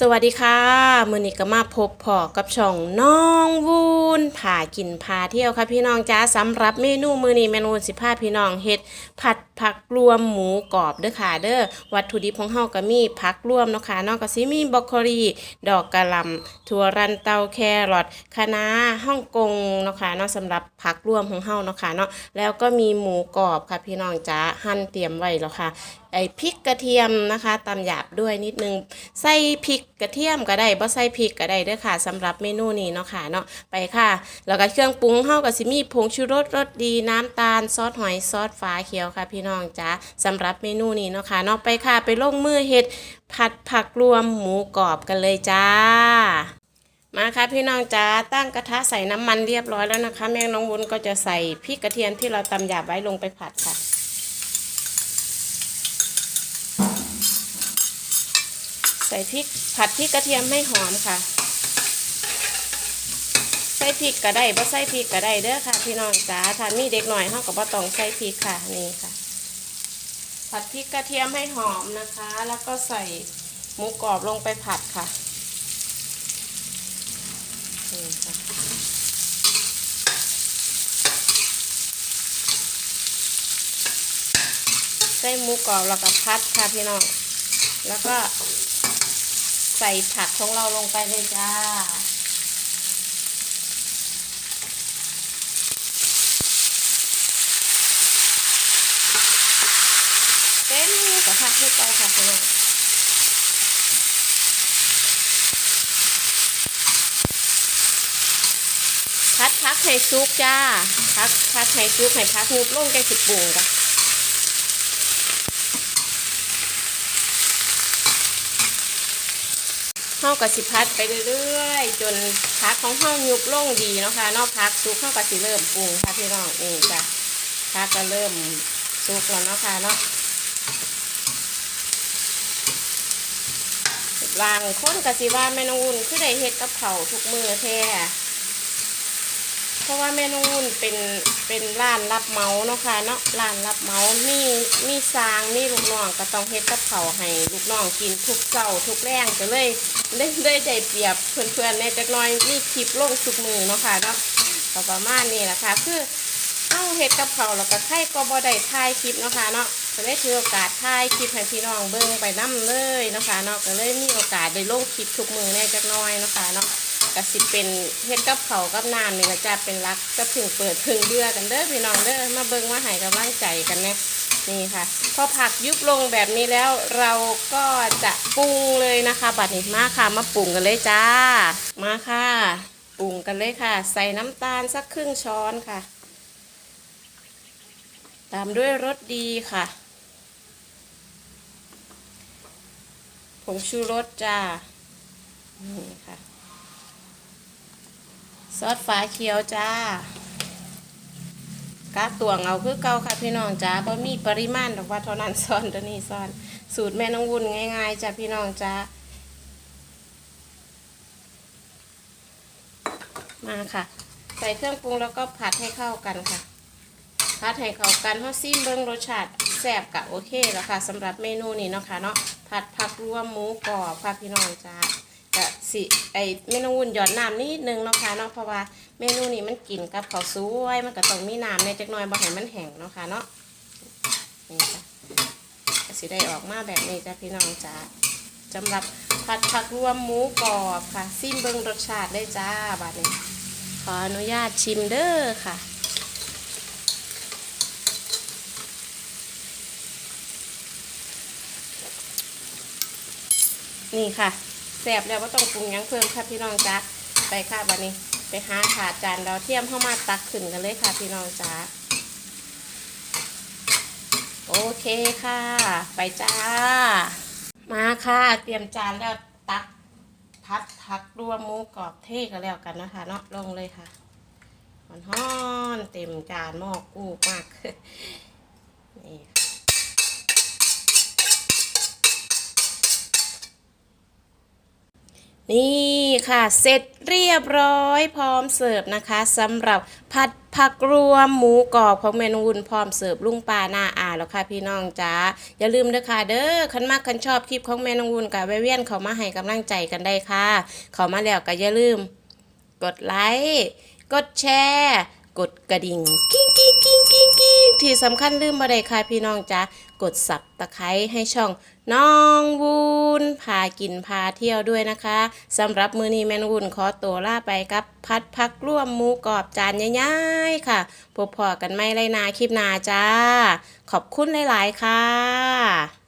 สวัสดีค่ะ มือนี้ก็มาพบพอกับช่องน้องวูนผากินพาเที่ยวค่ะพี่น้องจ้าสำหรับเมนูมือนี้เมนูสิพาพี่น้องเฮ็ดผัดผักรวมหมูกรอบเด้อค่ะเด้อวัตถุดิบของเฮาก็มีผักรวมเนาะค่ะนอกก็สิมีบรอกโคลีดอกกะหล่ำถั่วรันเตาแครอทคะน้าฮ่องกงเนาะค่ะนาะสำหรับผักรวมของเฮาเนาะค่ะเนาะแล้วก็มีหมูกรอบค่ะพี่น้องจ้าหั่นเตรียมไว้แล้วค่ะ ไอพริกกระเทียมนะคะตำหยาบด้วยนิดนึงใส่พริกกระเทียมก็ได้บ่ใส่พริกก็ได้เด้อค่ะสำหรับเมนูนี้เนาะค่ะเนาะไปค่ะ แล้วก็เครื่องปรุงเฮาก็สิมีผงชูรสรสดีน้ำตาลซอสหอยซอสฟ้าเขียวค่ะพี่น้องจ้าสำหรับเมนูนี้เนาะค่ะเนาะไปค่ะไปลงมือเฮ็ดผัดผักรวมหมูกรอบกันเลยจ้ามาค่ะพี่น้องจ้าตั้งกระทะใส่น้ำมันเรียบร้อยแล้วนะคะ แม่น้องวุ้นก็จะใส่พริกกระเทียมที่เราตำหยาบไว้ลงไปผัดค่ะ ส่พริกผัดพริกกระเทียมให้หอมค่ะ ใส่พริกก็ได้บ่ใส่พริกก็ได้เด้อค่ะ พี่น้องจ๋าถ้ามีเด็กหน่อยเฮาก็บ่ต้องใส่พริกค่ะนี่ค่ะ ผัดพริกกระเทียมให้หอมนะคะ แล้วก็ใส่หมูกรอบลงไปผัดค่ะนี่ค่ะใส่หมูกรอบแล้วก็พัดค่ะพี่น้อง แล้วก็ ใส่ผักของเราลงไปเลยจ้า เต็มกระทะให้เตค่ะพี่น้องพัดพักให้ซุกจ้า พักพัดให้ซุกให้พักนุบลงแกสิบปรุงจ้ะ เฮากับสิพัดไปเรื่อยๆ จนพักของเฮายุบลงดีเนาะค่ะนอกพักซุกเฮากับสิเริ่มปรุงค่ะพี่น้องนี่จ้ะพักก็เริ่มซุกแล้วเนาะค่ะเนาะวางคนกับสิว่าแม่น้องอุ่นคือได้เฮ็ดกับเขาทุกมือแท้ เพราะว่าแม่นุ่นเป็นเป็นร้านรับเมาเนาะค่ะเนาะร้านรับเมามีมีสร้างมีลูกน้องก็ต้องเฮ็ดกับเขาให้ลูกน้องกินทุกเช้าทุกแรงก็เลยได้ได้ใจเปรียบเพื่อนๆในจักน้อยมีคลิปลงทุกมือเนาะค่ะเนาะก็ประมาณนี้แหละค่ะคือเอาเฮ็ดกับเขาแล้วก็ใครก็บ่ได้ถ่ายคลิปเนาะค่ะเนาะก็ได้ถือโอกาสถ่ายคลิปให้พี่น้องเบิ่งไปนํเลยเนาะค่ะเนาะก็เลยมีโอกาสได้ลงคลิปทุกมือในจักน้อยเนาะค่ะเนาะ ก็สิเป็นเฮ็ดกับเขากับน้ำนี่แหละจ้ะเป็นรักจะพึ่งเปิดพึ่งเบื่อกันเด้อพี่น้องเด้อมาเบิ่งมาให้กำลังใจกันนี่นี่ค่ะ พอผักยุบลงแบบนี้แล้วเราก็จะปรุงเลยนะคะบัดนี้มาค่ะมาปรุงกันเลยจ้า มาค่ะปรุงกันเลยค่ะ ใส่น้ำตาลสักครึ่งช้อนค่ะ ตามด้วยรสดีค่ะผงชูรสจ้านี่ค่ะ ซอสฝาเขียวจ้ากาตวงเอาคือเก่าค่ะพี่น้องจ้าบ่มีปริมาณดอกว่าเท่านั้นซ่อนตัวนี้ซ่อน สูตรแม่น้องวุ่นง่ายๆจ้าพี่น้องจ้ามาค่ะ ใส่เครื่องปรุงแล้วก็ผัดให้เข้ากันค่ะ ผัดให้เข้ากันเพราะซิมเบิ้งรสชาติแซ่บกะโอเคแล้วค่ะสำหรับเมนูนี้เนาะค่ะเนาะผัดผักรวมหมูกรอบค่ะพี่น้องจ้า กะสิไอเมนูวุ่นหยอดน้ำนิดนึงเนาะค่ะเนาะเพราะว่าเมนูนี้มันกินกับข้าวสวยมันก็ต้องมีน้ำในจักหน่อยบ่ให้มันแห้งเนาะค่ะเนาะนี่ค่ะก็สิได้ออกมาแบบนี้จ้ะพี่น้องจ้าสำหรับผัดผักรวมหมูกรอบค่ะซิมเบิ้งรสชาติได้จ้าบัดนี้ ขออนุญาตชิมเด้อค่ะนี่ค่ะ แสบแล้วว่าต้องปรุงยังเพิ่มค่ะพี่น้องจ้าไปค่ะบัดนี้ ไปหาถาดจานเราวเทียมเข้ามาตักขึ้นกันเลยค่ะพี่น้องจ้าโอเคค่ะ ไปจ้า มาค่ะ เตรียมจานแล้วตักพัดทักรวมหมูกรอบเทกันแล้วกันนะคะเนาะลงเลยค่ะฮ้อนเต็มจานหม้อกู้มากนี่ค่ะ นี่ค่ะ เสร็จเรียบร้อยพร้อมเสิร์ฟนะคะสำหรับผัดผักรวมหมูกรอบของเมนูวุ่นพร้อมเสิร์ฟลุงปลาหน้าอาแล้วค่ะพี่น้องจ้าอย่าลืมเด้อค่ะเด้อคันมากคันชอบคลิปของเมนูวุ่นกับแวเวียนเขามาให้กำลังใจกันได้ค่ะ เขามาแล้วก็อย่าลืม กดไลค์กดแชร์ กดกระดิ่งกิ้งกิ้งกิ้งกิ้งกิ้งที่สำคัญลืมบ่ได้ค่ะพี่น้องจ้ากดสับตะไคร้ให้ช่องน้องวูนพากินพาเที่ยวด้วยนะคะสำหรับมือนี้แมนวูนขอตัวลาไปกับพัดพักร่วมหมูกรอบจานใหญ่ๆค่ะ พบพอกันไม่ไรนาคลิปนาจ้า ขอบคุณหลาย ๆ ค่ะ